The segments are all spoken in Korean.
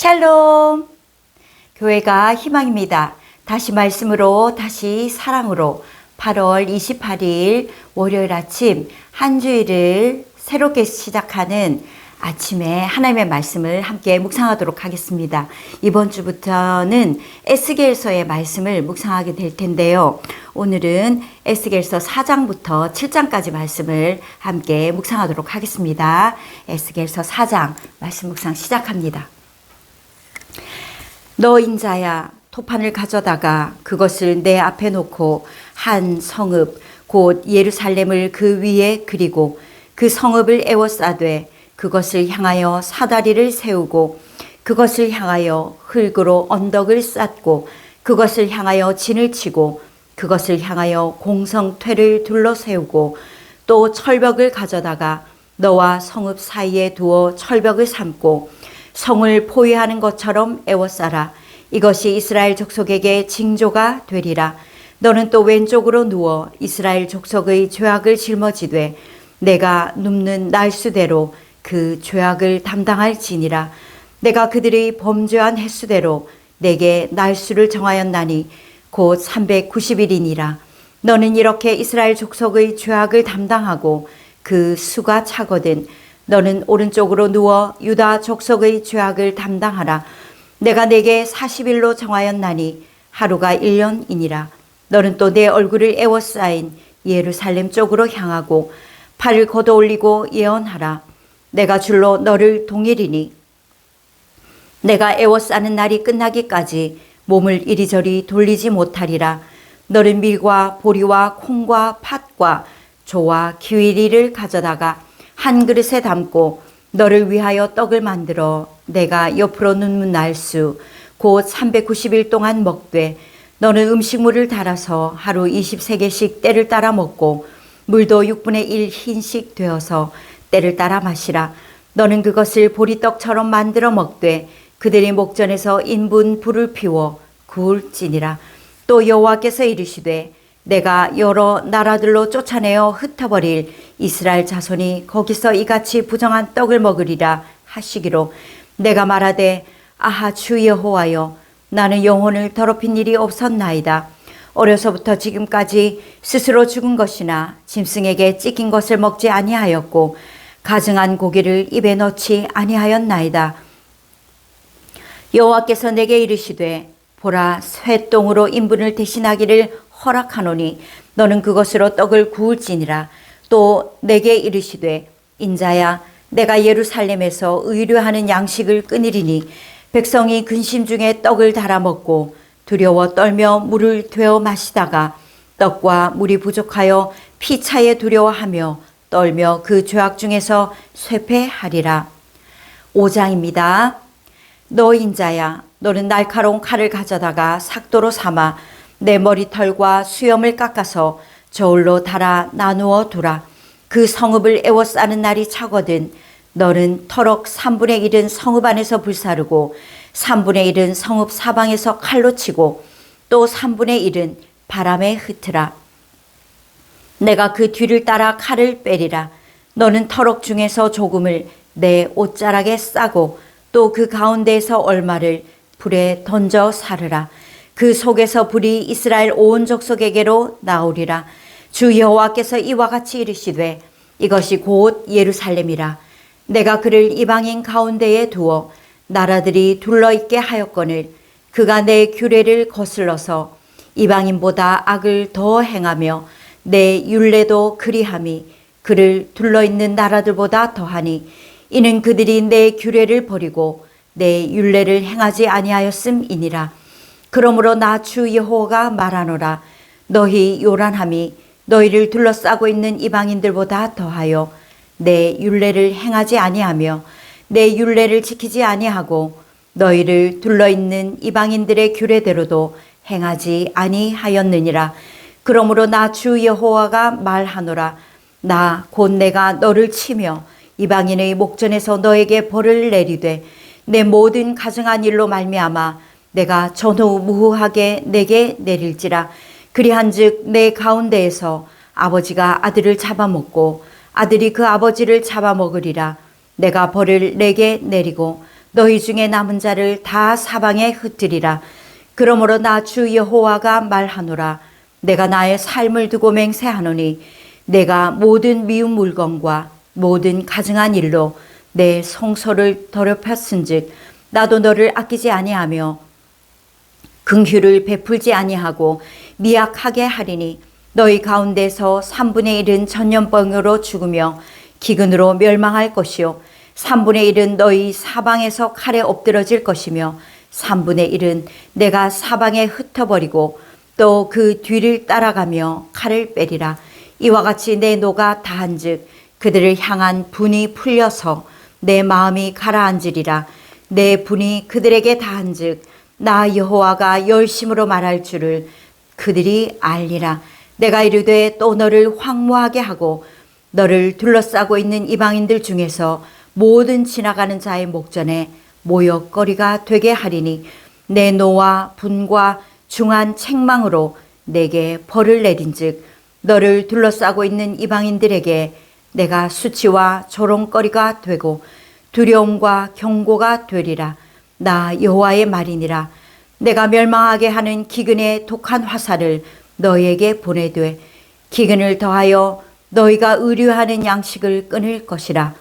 샬롬. 교회가 희망입니다. 다시 말씀으로, 다시 사랑으로 8월 28일 월요일 아침 한 주일을 새롭게 시작하는 아침에 하나님의 말씀을 함께 묵상하도록 하겠습니다. 이번 주부터는 에스겔서의 말씀을 묵상하게 될 텐데요. 오늘은 에스겔서 4장부터 7장까지 말씀을 함께 묵상하도록 하겠습니다. 에스겔서 4장 말씀 묵상 시작합니다. 너 인 자야 토판을 가져다가 그것을 내 앞에 놓고 한 성읍 곧 예루살렘을 그 위에 그리고 그 성읍을 에워싸되 그것을 향하여 사다리를 세우고 그것을 향하여 흙으로 언덕을 쌓고 그것을 향하여 진을 치고 그것을 향하여 공성퇴를 둘러 세우고 또 철벽을 가져다가 너와 성읍 사이에 두어 철벽을 삼고 성을 포위하는 것처럼 에워싸라. 이것이 이스라엘 족속에게 징조가 되리라. 너는 또 왼쪽으로 누워 이스라엘 족속의 죄악을 짊어지되 내가 눕는 날수대로 그 죄악을 담당할지니라. 내가 그들의 범죄한 횟수대로 내게 날수를 정하였나니 곧 390일이니라. 너는 이렇게 이스라엘 족속의 죄악을 담당하고 그 수가 차거든 너는 오른쪽으로 누워 유다 족속의 죄악을 담당하라. 내가 내게 40일로 정하였나니 하루가 1년이니라. 너는 또 내 얼굴을 에워싸인 예루살렘 쪽으로 향하고 팔을 걷어 올리고 예언하라. 내가 줄로 너를 동일이니. 내가 애워싸는 날이 끝나기까지 몸을 이리저리 돌리지 못하리라. 너는 밀과 보리와 콩과 팥과 조와 기위리를 가져다가 한 그릇에 담고 너를 위하여 떡을 만들어 내가 옆으로 눕는 날수 곧 390일 동안 먹되 너는 음식물을 달아서 하루 23개씩 때를 따라 먹고 물도 6분의 1 흰씩 되어서 때를 따라 마시라. 너는 그것을 보리떡처럼 만들어 먹되 그들이 목전에서 인분 불을 피워 구울지니라. 또 여호와께서 이르시되 내가 여러 나라들로 쫓아내어 흩어버릴 이스라엘 자손이 거기서 이같이 부정한 떡을 먹으리라 하시기로 내가 말하되 아하 주 여호와여 나는 영혼을 더럽힌 일이 없었나이다. 어려서부터 지금까지 스스로 죽은 것이나 짐승에게 찢긴 것을 먹지 아니하였고 가증한 고기를 입에 넣지 아니하였나이다. 여호와께서 내게 이르시되 보라 쇠똥으로 인분을 대신하기를 허락하노니 너는 그것으로 떡을 구울지니라 또 내게 이르시되 인자야 내가 예루살렘에서 의뢰하는 양식을 끊으리니 백성이 근심 중에 떡을 달아 먹고 두려워 떨며 물을 되어 마시다가 떡과 물이 부족하여 피차에 두려워하며 떨며 그 죄악 중에서 쇠폐하리라. 5장입니다. 너 인자야 너는 날카로운 칼을 가져다가 삭도로 삼아 내 머리털과 수염을 깎아서 저울로 달아 나누어 두라. 그 성읍을 에워싸는 날이 차거든 너는 터럭 3분의 1은 성읍 안에서 불사르고 3분의 1은 성읍 사방에서 칼로 치고 또 3분의 1은 바람에 흩으라. 내가 그 뒤를 따라 칼을 빼리라. 너는 터럭 중에서 조금을 내 옷자락에 싸고 또 그 가운데에서 얼마를 불에 던져 사르라. 그 속에서 불이 이스라엘 온 족속에게로 나오리라. 주 여호와께서 이와 같이 이르시되 이것이 곧 예루살렘이라. 내가 그를 이방인 가운데에 두어 나라들이 둘러있게 하였거늘 그가 내 규례를 거슬러서 이방인보다 악을 더 행하며 내 율례도 그리함이 그를 둘러있는 나라들보다 더하니 이는 그들이 내 규례를 버리고 내 율례를 행하지 아니하였음이니라 그러므로 나 주 여호와가 말하노라. 너희 요란함이 너희를 둘러싸고 있는 이방인들보다 더하여 내 율례를 행하지 아니하며 내 율례를 지키지 아니하고 너희를 둘러 있는 이방인들의 규례대로도 행하지 아니하였느니라. 그러므로 나 주 여호와가 말하노라. 나 곧 내가 너를 치며 이방인의 목전에서 너에게 벌을 내리되 내 모든 가증한 일로 말미암아 내가 전후 무후하게 내게 내릴지라 그리한즉 내 가운데에서 아버지가 아들을 잡아먹고 아들이 그 아버지를 잡아먹으리라 내가 벌을 내게 내리고 너희 중에 남은 자를 다 사방에 흩으리라. 그러므로 나 주 여호와가 말하노라. 내가 나의 삶을 두고 맹세하노니 내가 모든 미운 물건과 모든 가증한 일로 내 성소를 더럽혔은즉 나도 너를 아끼지 아니하며 긍휼을 베풀지 아니하고 미약하게 하리니 너희 가운데서 3분의 1은 전염병으로 죽으며 기근으로 멸망할 것이요. 3분의 1은 너희 사방에서 칼에 엎드러질 것이며 3분의 1은 내가 사방에 흩어버리고 또 그 뒤를 따라가며 칼을 빼리라. 이와 같이 내 노가 다한즉 그들을 향한 분이 풀려서 내 마음이 가라앉으리라. 내 분이 그들에게 다한즉 나 여호와가 열심으로 말할 줄을 그들이 알리라. 내가 이르되 또 너를 황무하게 하고 너를 둘러싸고 있는 이방인들 중에서 모든 지나가는 자의 목전에 모욕거리가 되게 하리니 내 노와 분과 중한 책망으로 내게 벌을 내린즉 너를 둘러싸고 있는 이방인들에게 내가 수치와 조롱거리가 되고 두려움과 경고가 되리라 나 여호와의 말이니라. 내가 멸망하게 하는 기근의 독한 화살을 너희에게 보내되 기근을 더하여 너희가 의류하는 양식을 끊을 것이라.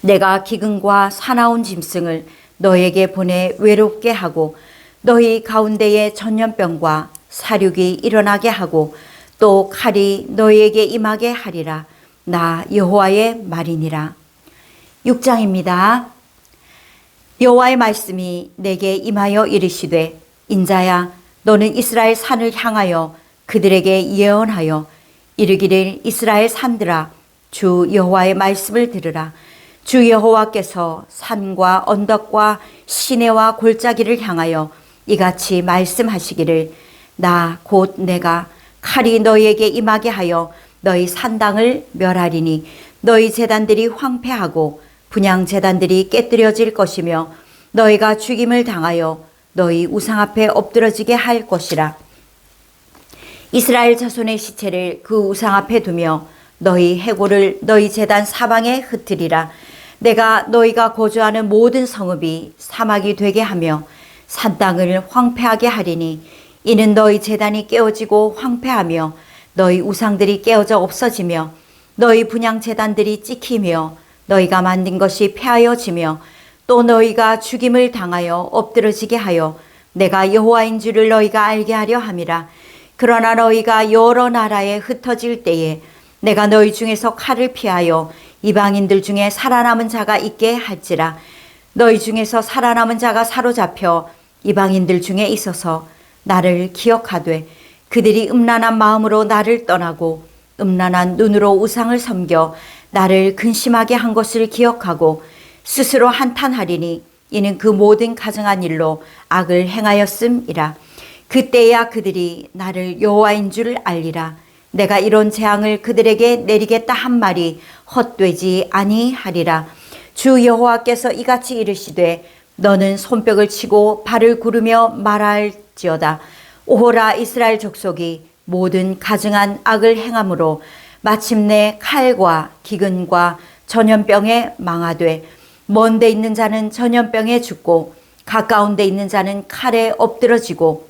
내가 기근과 사나운 짐승을 너에게 보내 외롭게 하고 너희 가운데에 전염병과 사륙이 일어나게 하고 또 칼이 너희에게 임하게 하리라. 나 여호와의 말이니라. 6장입니다. 여호와의 말씀이 내게 임하여 이르시되 인자야 너는 이스라엘 산을 향하여 그들에게 예언하여 이르기를 이스라엘 산들아 주 여호와의 말씀을 들으라. 주 여호와께서 산과 언덕과 시내와 골짜기를 향하여 이같이 말씀하시기를 나 곧 내가 칼이 너희에게 임하게 하여 너희 산당을 멸하리니 너희 재단들이 황폐하고 분양 재단들이 깨뜨려질 것이며 너희가 죽임을 당하여 너희 우상 앞에 엎드러지게 할 것이라. 이스라엘 자손의 시체를 그 우상 앞에 두며 너희 해골을 너희 재단 사방에 흩으리라. 내가 너희가 거주하는 모든 성읍이 사막이 되게 하며 산 땅을 황폐하게 하리니 이는 너희 재단이 깨어지고 황폐하며 너희 우상들이 깨어져 없어지며 너희 분양 재단들이 찍히며 너희가 만든 것이 폐하여지며 또 너희가 죽임을 당하여 엎드러지게 하여 내가 여호와인 줄을 너희가 알게 하려 함이라. 그러나 너희가 여러 나라에 흩어질 때에 내가 너희 중에서 칼을 피하여 이방인들 중에 살아남은 자가 있게 할지라. 너희 중에서 살아남은 자가 사로잡혀 이방인들 중에 있어서 나를 기억하되 그들이 음란한 마음으로 나를 떠나고 음란한 눈으로 우상을 섬겨 나를 근심하게 한 것을 기억하고 스스로 한탄하리니 이는 그 모든 가증한 일로 악을 행하였음이라. 그때야 그들이 나를 여호와인 줄 알리라. 내가 이런 재앙을 그들에게 내리겠다 한 말이 헛되지 아니하리라. 주 여호와께서 이같이 이르시되 너는 손뼉을 치고 발을 구르며 말할지어다. 오호라 이스라엘 족속이 모든 가증한 악을 행함으로 마침내 칼과 기근과 전염병에 망하되 먼 데 있는 자는 전염병에 죽고 가까운 데 있는 자는 칼에 엎드러지고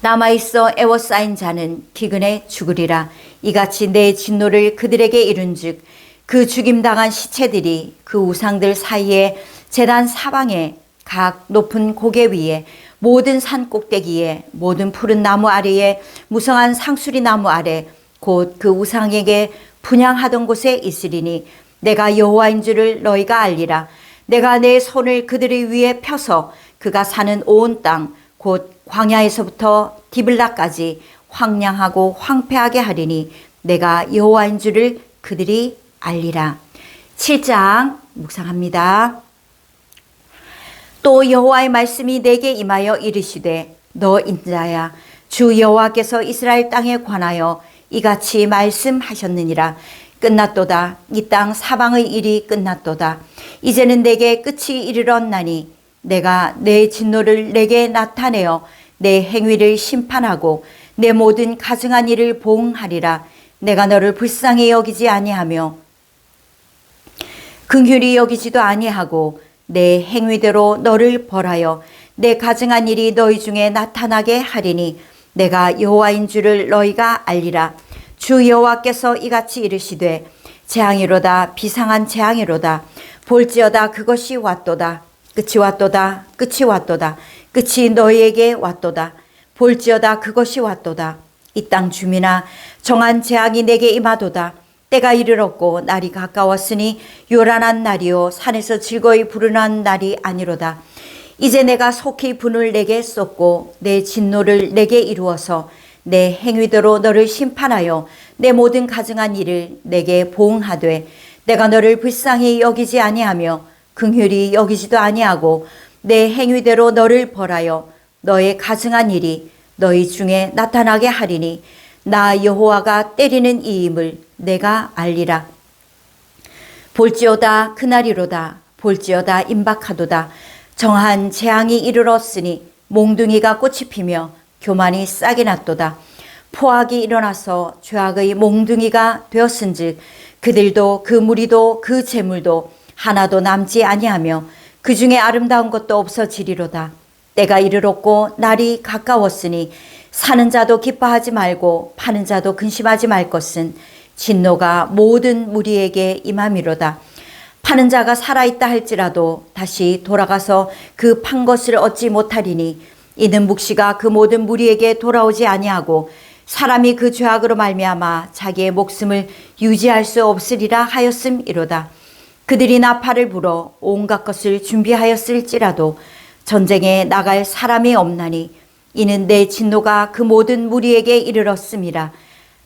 남아있어 애워싸인 자는 기근에 죽으리라. 이같이 내 진노를 그들에게 이룬 즉 그 죽임당한 시체들이 그 우상들 사이에 재단 사방에 각 높은 고개 위에 모든 산 꼭대기에 모든 푸른 나무 아래에 무성한 상수리 나무 아래 곧 그 우상에게 분양하던 곳에 있으리니 내가 여호와인 줄을 너희가 알리라 내가 내 손을 그들의 위에 펴서 그가 사는 온 땅 곧 광야에서부터 디블라까지 황량하고 황폐하게 하리니 내가 여호와인 줄을 그들이 알리라 7장 묵상합니다. 또 여호와의 말씀이 내게 임하여 이르시되 너 인자야 주 여호와께서 이스라엘 땅에 관하여 이같이 말씀하셨느니라. 끝났도다. 이 땅 사방의 일이 끝났도다. 이제는 내게 끝이 이르렀나니 내가 내 진노를 내게 나타내어 내 행위를 심판하고 내 모든 가증한 일을 보응하리라. 내가 너를 불쌍히 여기지 아니하며 긍휼히 여기지도 아니하고 내 행위대로 너를 벌하여 내 가증한 일이 너희 중에 나타나게 하리니 내가 여호와인 줄을 너희가 알리라. 주 여호와께서 이같이 이르시되 재앙이로다 비상한 재앙이로다. 볼지어다 그것이 왔도다. 끝이 왔도다 끝이 왔도다. 끝이 너희에게 왔도다. 볼지어다 그것이 왔도다. 이 땅 주민아 정한 재앙이 내게 임하도다. 때가 이르렀고 날이 가까웠으니 요란한 날이요 산에서 즐거이 부르는 날이 아니로다 이제 내가 속히 분을 내게 쏟고 내 진노를 내게 이루어서 내 행위대로 너를 심판하여 내 모든 가증한 일을 내게 보응하되 내가 너를 불쌍히 여기지 아니하며 긍휼히 여기지도 아니하고 내 행위대로 너를 벌하여 너의 가증한 일이 너희 중에 나타나게 하리니 나 여호와가 때리는 이임을 내가 알리라. 볼지어다 그날이로다. 볼지어다 임박하도다 정한 재앙이 이르렀으니 몽둥이가 꽃이 피며 교만이 싹이 났도다 포악이 일어나서 죄악의 몽둥이가 되었은즉 그들도 그 무리도 그 재물도 하나도 남지 아니하며 그 중에 아름다운 것도 없어지리로다 때가 이르렀고 날이 가까웠으니 사는 자도 기뻐하지 말고 파는 자도 근심하지 말 것은 진노가 모든 무리에게 임함이로다. 파는 자가 살아있다 할지라도 다시 돌아가서 그 판 것을 얻지 못하리니 이는 묵시가 그 모든 무리에게 돌아오지 아니하고 사람이 그 죄악으로 말미암아 자기의 목숨을 유지할 수 없으리라 하였음이로다. 그들이 나팔을 불어 온갖 것을 준비하였을지라도 전쟁에 나갈 사람이 없나니 이는 내 진노가 그 모든 무리에게 이르렀음이라.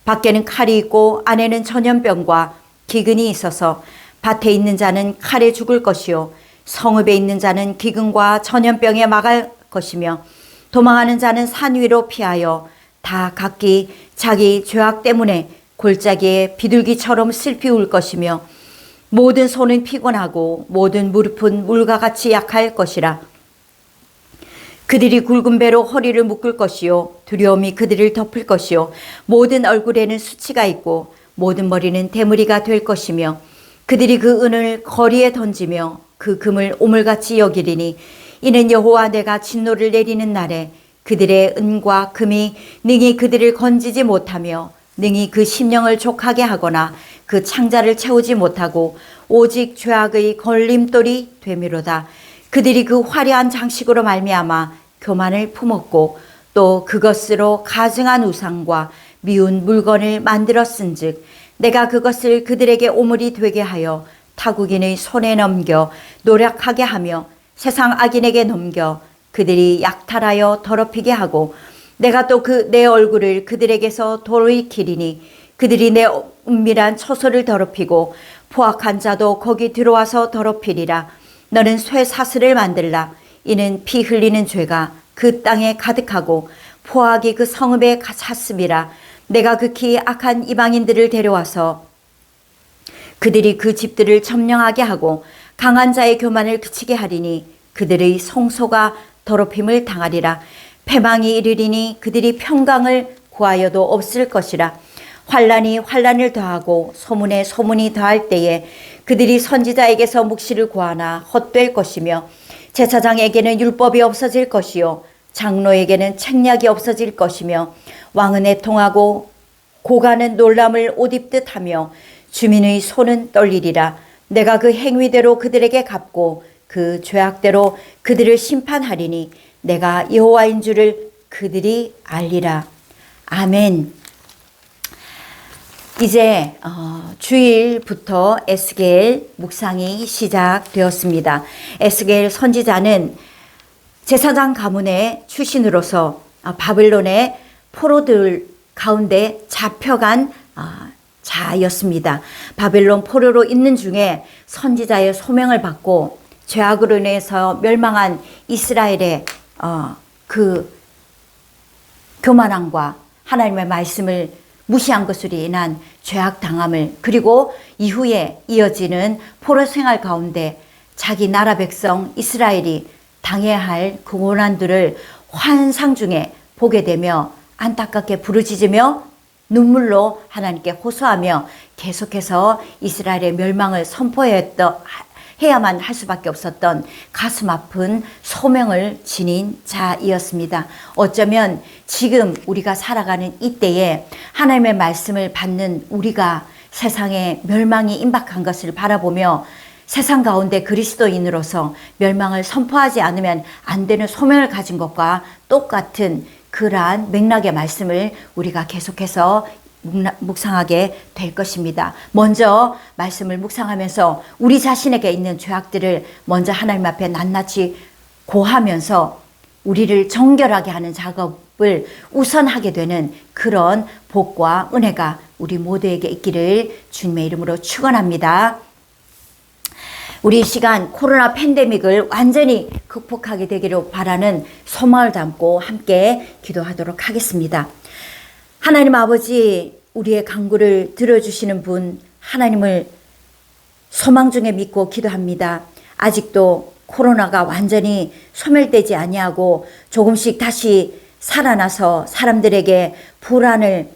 밖에는 칼이 있고 안에는 전염병과 기근이 있어서 밭에 있는 자는 칼에 죽을 것이요 성읍에 있는 자는 기근과 전염병에 막을 것이며 도망하는 자는 산 위로 피하여 다 각기 자기 죄악 때문에 골짜기에 비둘기처럼 슬피 울 것이며 모든 손은 피곤하고 모든 무릎은 물과 같이 약할 것이라. 그들이 굵은 배로 허리를 묶을 것이요 두려움이 그들을 덮을 것이요 모든 얼굴에는 수치가 있고 모든 머리는 대무리가 될 것이며 그들이 그 은을 거리에 던지며 그 금을 오물같이 여기리니 이는 여호와 내가 진노를 내리는 날에 그들의 은과 금이 능히 그들을 건지지 못하며 능히 그 심령을 족하게 하거나 그 창자를 채우지 못하고 오직 죄악의 걸림돌이 되미로다. 그들이 그 화려한 장식으로 말미암아 교만을 품었고 또 그것으로 가증한 우상과 미운 물건을 만들었은즉 내가 그것을 그들에게 오물이 되게 하여 타국인의 손에 넘겨 노력하게 하며 세상 악인에게 넘겨 그들이 약탈하여 더럽히게 하고 내가 또 그 내 얼굴을 그들에게서 돌이키리니 그들이 내 은밀한 처소를 더럽히고 포악한 자도 거기 들어와서 더럽히리라. 너는 쇠 사슬을 만들라. 이는 피 흘리는 죄가 그 땅에 가득하고 포악이 그 성읍에 찼음이라 내가 극히 악한 이방인들을 데려와서 그들이 그 집들을 점령하게 하고 강한 자의 교만을 그치게 하리니 그들의 성소가 더럽힘을 당하리라. 패망이 이르리니 그들이 평강을 구하여도 없을 것이라. 환란이 환란을 더하고 소문에 소문이 더할 때에 그들이 선지자에게서 묵시를 구하나 헛될 것이며 제사장에게는 율법이 없어질 것이요 장로에게는 책략이 없어질 것이며 왕은 애통하고 고가는 놀람을 옷 입듯 하며 주민의 손은 떨리리라. 내가 그 행위대로 그들에게 갚고 그 죄악대로 그들을 심판하리니 내가 여호와인 줄을 그들이 알리라. 아멘. 이제 어, 주일부터 에스겔 묵상이 시작되었습니다. 에스겔 선지자는 제사장 가문의 출신으로서 어, 바벨론의 포로들 가운데 잡혀간 어, 자였습니다. 바벨론 포로로 있는 중에 선지자의 소명을 받고 죄악으로 인해서 멸망한 이스라엘의 어, 그 교만함과 하나님의 말씀을 무시한 것으로 인한 죄악 당함을 그리고 이후에 이어지는 포로 생활 가운데 자기 나라 백성 이스라엘이 당해야 할그 고난들을 환상 중에 보게 되며 안타깝게 부르짖으며 눈물로 하나님께 호소하며 계속해서 이스라엘의 멸망을 선포했던 해야만 할 수밖에 없었던 가슴 아픈 소명을 지닌 자이었습니다. 어쩌면 지금 우리가 살아가는 이때에 하나님의 말씀을 받는 우리가 세상에 멸망이 임박한 것을 바라보며 세상 가운데 그리스도인으로서 멸망을 선포하지 않으면 안 되는 소명을 가진 것과 똑같은 그러한 맥락의 말씀을 우리가 계속해서 묵상하게 될 것입니다. 먼저 말씀을 묵상하면서 우리 자신에게 있는 죄악들을 먼저 하나님 앞에 낱낱이 고하면서 우리를 정결하게 하는 작업을 우선하게 되는 그런 복과 은혜가 우리 모두에게 있기를 주님의 이름으로 축원합니다. 우리 이 시간 코로나 팬데믹을 완전히 극복하게 되기를 바라는 소망을 담고 함께 기도하도록 하겠습니다. 하나님 아버지, 우리의 간구를 들어주시는 분, 하나님을 소망 중에 믿고 기도합니다. 아직도 코로나가 완전히 소멸되지 아니하고 조금씩 다시 살아나서 사람들에게 불안을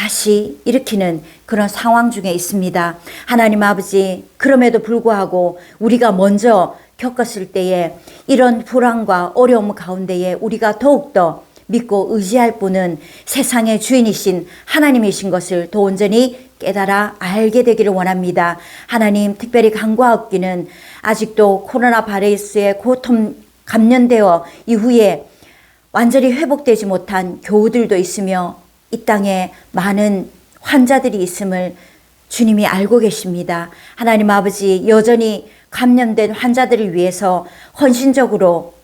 다시 일으키는 그런 상황 중에 있습니다. 하나님 아버지, 그럼에도 불구하고 우리가 먼저 겪었을 때에 이런 불안과 어려움 가운데에 우리가 더욱더 믿고 의지할 분은 세상의 주인이신 하나님이신 것을 더 온전히 깨달아 알게 되기를 원합니다. 하나님 특별히 간과하기는 아직도 코로나 바이러스에 고통 감염되어 이후에 완전히 회복되지 못한 교우들도 있으며 이 땅에 많은 환자들이 있음을 주님이 알고 계십니다. 하나님 아버지 여전히 감염된 환자들을 위해서 헌신적으로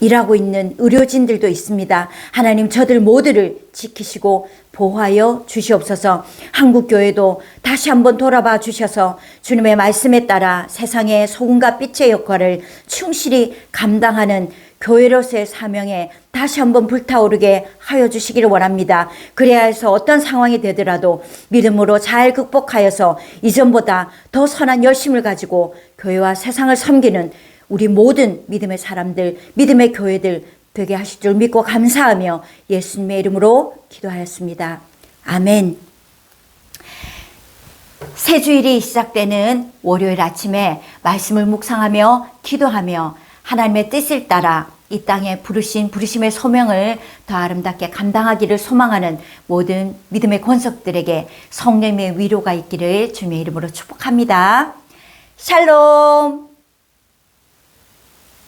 일하고 있는 의료진들도 있습니다. 하나님 저들 모두를 지키시고 보호하여 주시옵소서. 한국 교회도 다시 한번 돌아봐 주셔서 주님의 말씀에 따라 세상의 소금과 빛의 역할을 충실히 감당하는 교회로서의 사명에 다시 한번 불타오르게 하여 주시기를 원합니다. 그래야 해서 어떤 상황이 되더라도 믿음으로 잘 극복하여서 이전보다 더 선한 열심을 가지고 교회와 세상을 섬기는 우리 모든 믿음의 사람들, 믿음의 교회들 되게 하실 줄 믿고 감사하며 예수님의 이름으로 기도하였습니다. 아멘. 새 주일이 시작되는 월요일 아침에 말씀을 묵상하며 기도하며 하나님의 뜻을 따라 이 땅에 부르신 부르심의 소명을 더 아름답게 감당하기를 소망하는 모든 믿음의 권속들에게 성령의 위로가 있기를 주님의 이름으로 축복합니다. 샬롬!